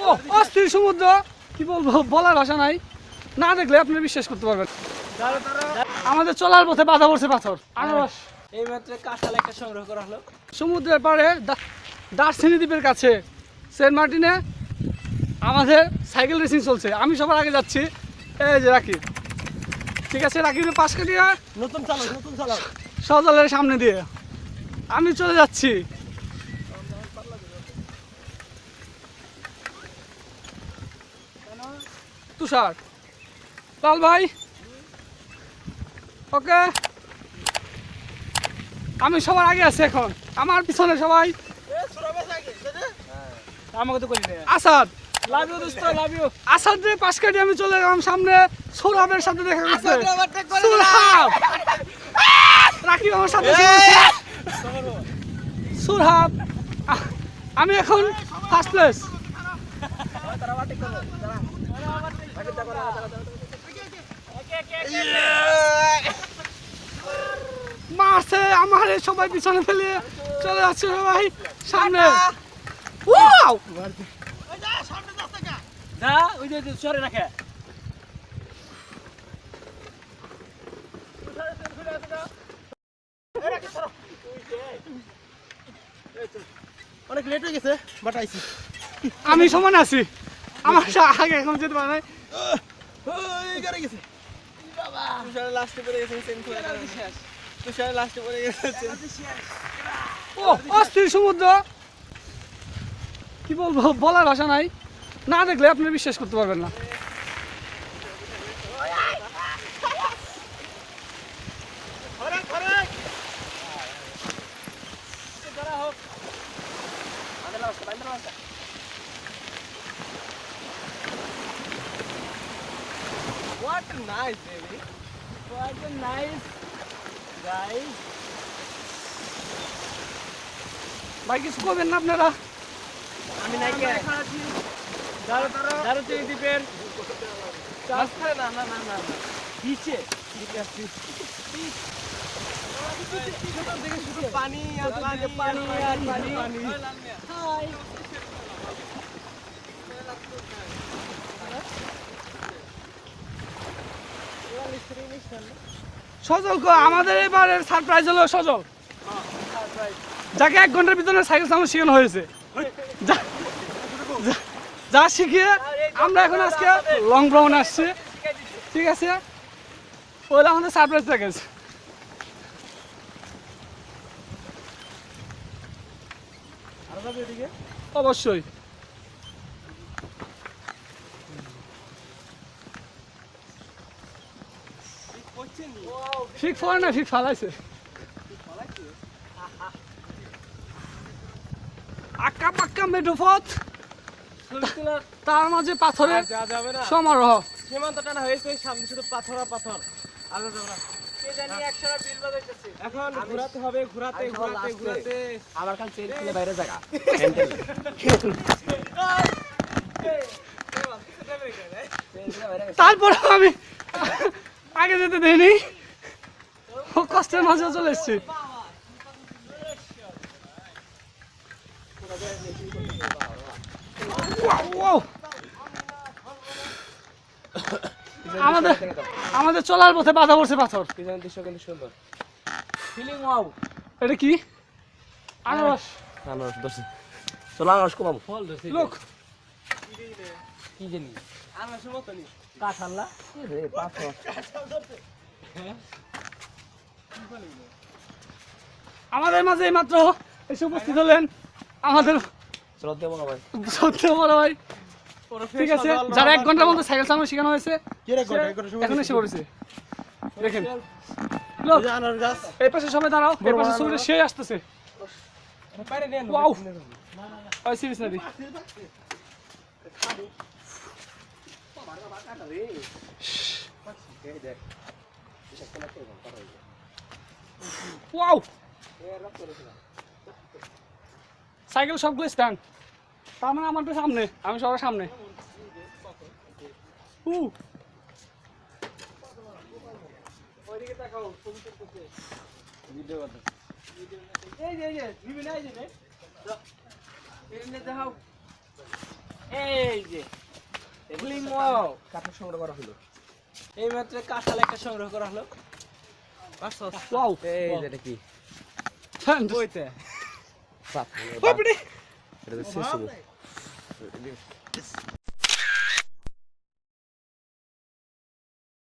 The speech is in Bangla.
ও অস্থির সমুদ্র। কি বলব বলার ভাষা নাই। না দেখলে আপনি বিশ্বাস করতে পারবেন। আমাদের চলার পথে বাধা পড়ছে পাথর। আনারস। এই মাত্র কাঁঠাল একটা সংগ্রহ করা হলো। সমুদ্রের পাড়ে দা- দার্সিনি দ্বীপের কাছে সেন্ট মার্টিনে আমাদের সাইকেল রেসিং চলছে। আমি সবার আগে যাচ্ছি। এই যে রাকিব। ঠিক আছে রাকিবের পাশ কাটিয়ে নতুন চালাও নতুন চালাও সজলের সামনে দিয়ে। আমি চলে যাচ্ছি। তুষার। লাল ভাই। ওকে। আমি সবার আগে আছি এখন। আমার পিছনে সবাই। আমাকে তো করি আসাদ। লাভ ইউ দোস্ত লাভ ইউ পাশ আমি চলে গেলাম সামনে। সৌরভের সাথে দেখা গেছে সুরহাব! রাকিব আমার সাথে সুরহাব! আমি এখন ফার্স্ট প্লেস মারছে আমার সবাই পিছনে ফেলে চলে যাচ্ছে সবাই। সামনে। ওয়াও! যা ওই যে যে সরে রাখে। অনেক লেট হয়ে গেছে বাট আইছি আমি সমান আছি। আমার আগে এখন যেতে পারে নাই। ওই গাড়ি গেছে। তুষার লাস্টে পড়ে গেছে সেম করে তুষার লাস্টে পড়ে গেছে ও অস্থির সমুদ্র। কি বলব বলার ভাষা নাই। না দেখলে আপনি বিশ্বাস করতে পারবেন না What a nice baby. What a nice guys. ভাই কিছু করবেন না আপনারা? আমি নাকি দারুতে দ্বীপের না না না না না। নিচে। পানি আর পানি পানি আর পানি। হাই সজল আমাদের এবারের সারপ্রাইজ হলো সজল। যাকে এক ঘণ্টার ভিতরে সাইকেল চালানো শেখানো হয়েছে। যা- শিখিয়ে আমরা এখন আজকে লং ভ্রমণ আসছি। ঠিক আছে? ওইটা আমাদের সারপ্রাইজ প্যাকেজ অবশ্যই। ফিক ফল না ফিক ফালাইছে। আক্কা পাক্কা মেঠো পথ। তার মাঝে পাথরের যা যাবে না। সমারোহ। সীমান্ত টানা হয়েছে সামনে শুধু পাথর আর পাথর। আলাদা যাবে না। এখন ঘোরাতে হবে ঘোরাতে ঘোরাতে ঘোরাতে। আমার কাছে চেঞ্জ করে বাইরে জায়গা। তারপর আমি আগে যেতে দেয়নি। ও কষ্টের মাঝে চলে এসছি। আমাদের আমাদের চলার পথে বাধা পড়ছে পাথর। দৃশ্য কিন্তু সুন্দর। ফিলিং ওয়াও এটা কি? আনারস। আনারস দর্শন চলো আনারস কমাবো। লোক কি জানি আনারসের না রে পাথর আমাদের মাঝে মাত্র এসে উপস্থিত হলেন আমাদের শ্রদ্ধা বড় ভাই। সত্যি বড় ভাই ঠিক আছে যারা এক ঘণ্টার মধ্যে সাইকেল চালানো শেখানো হয়েছে কি এখন এসে পড়েছে। দেখেন। লোক এই পাশে সবাই দাঁড়াও এই পাশে ছবিটা সে আসতেছে। ওয়াও। নদী ওয়াও সাইকেল সবগুলো স্ট্যান্ড তার মানে আমার সামনে আমি সবার সামনে বিভিন্ন এই যে এই যে দেখাও এই যে Bling wow। কাঠের সংগ্রহ করা হলো। এই মাত্র কাঁঠাল একটা সংগ্রহ করা হলো। ওয়াও। এই যে এটা কি? বইতে। বাপ পিটি এটা শেষ